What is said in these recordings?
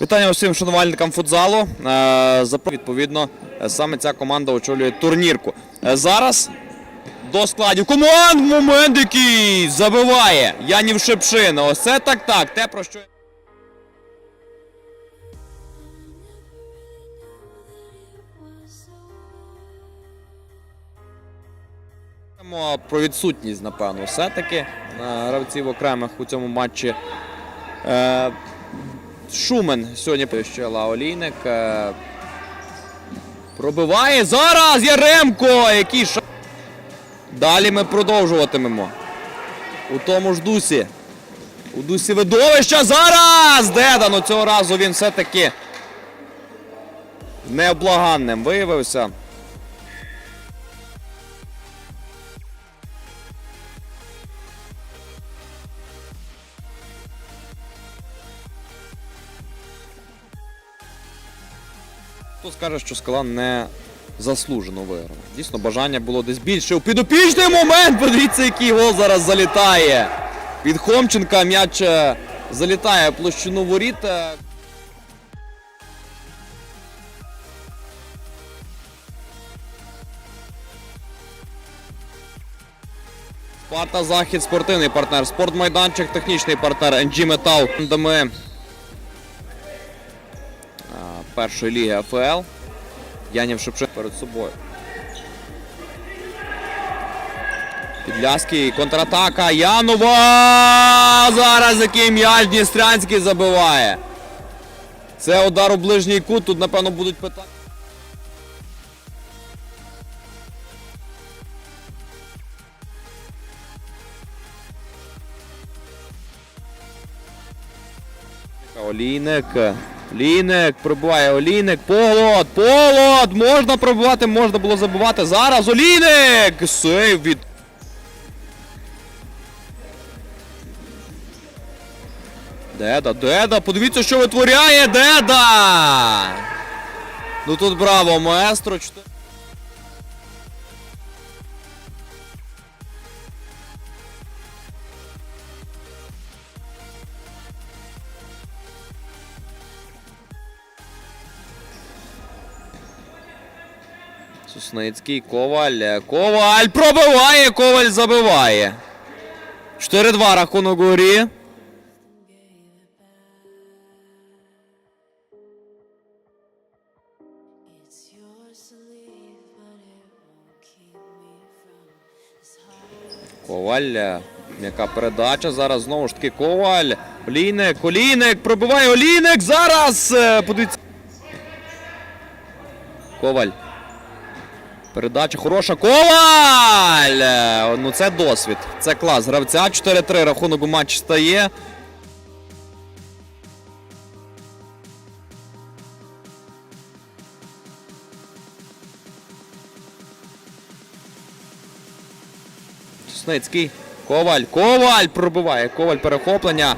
Вітання усім шанувальникам футзалу. Е, Відповідно, е, саме ця команда очолює турнірку. Е, Зараз до складів команд момент, який забиває Янів Шепшин. Ось це так так. Те про що. Про відсутність, напевно, все-таки гравців окремих у цьому матчі. Шумен сьогодні ще Лаолійник. е, Пробиває зараз Яремко! Який ша... Далі ми продовжуватимемо. У тому ж дусі. У дусі видовища зараз! Деда, ну цього разу він все-таки необлаганним виявився. Хто скаже, що скала не заслужено виграла. Дійсно, бажання було десь більше. У підопічний момент! Подивіться, який гол зараз залітає. Від Хомченка м'яч е, залітає площину воріт. е. Спарта Захід спортивний партнер, спортмайданчик, технічний партнер, NG Metal. Де ми першої ліги АФЛ. Янів Шепшин перед собою. Підляський контратака. Янова! Зараз який м'яч Дністрянський забиває. Це удар у ближній кут. Тут, напевно, будуть питання. Олійник. Олійник пробиває Олійник. Полот! Полот! Можна пробивати, можна було забувати. Зараз Олійник! Сейв від. Деда, Деда! Подивіться, що витворяє Деда! Ну тут браво, маестро. Сосницький, Коваль. Коваль пробиває, Коваль забиває. 4-2 рахунок heart. Коваль. е, М'яка передача. Зараз знову ж таки Коваль. Олійник, Олійник, пробиває Олійник. Зараз. е, Подивіться. Коваль. Передача хороша. Коваль! Е, Ну це досвід. Це клас. Гравця 4-3 рахунок у матчі стає. Сосницький. Коваль. Коваль пробиває. Коваль перехоплення.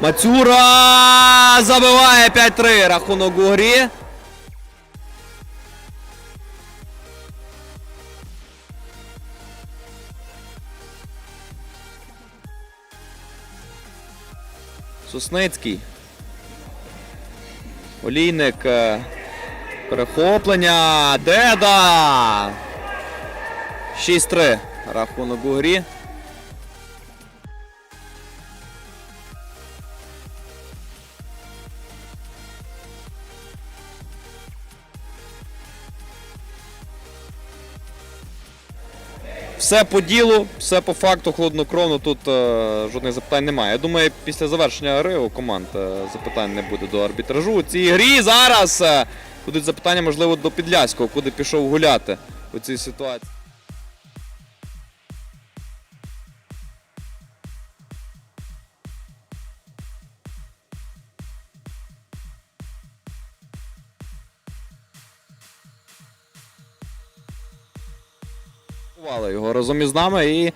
Мацюра забиває 5-3. Рахунок у грі. Сосницький. Олійник. е, Перехоплення. Деда. 6-3. Рахунок у грі. Все по ділу, все по факту, хладнокровно. Тут е, жодних запитань немає. Я думаю, після завершення гри у команд е, запитань не буде до арбітражу. У цій грі зараз е, будуть запитання, можливо, до Підляського, куди пішов гуляти у цій ситуації. Бували його разом із нами і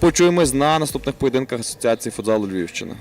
почуємось на наступних поєдинках Асоціації футзалу Львівщини.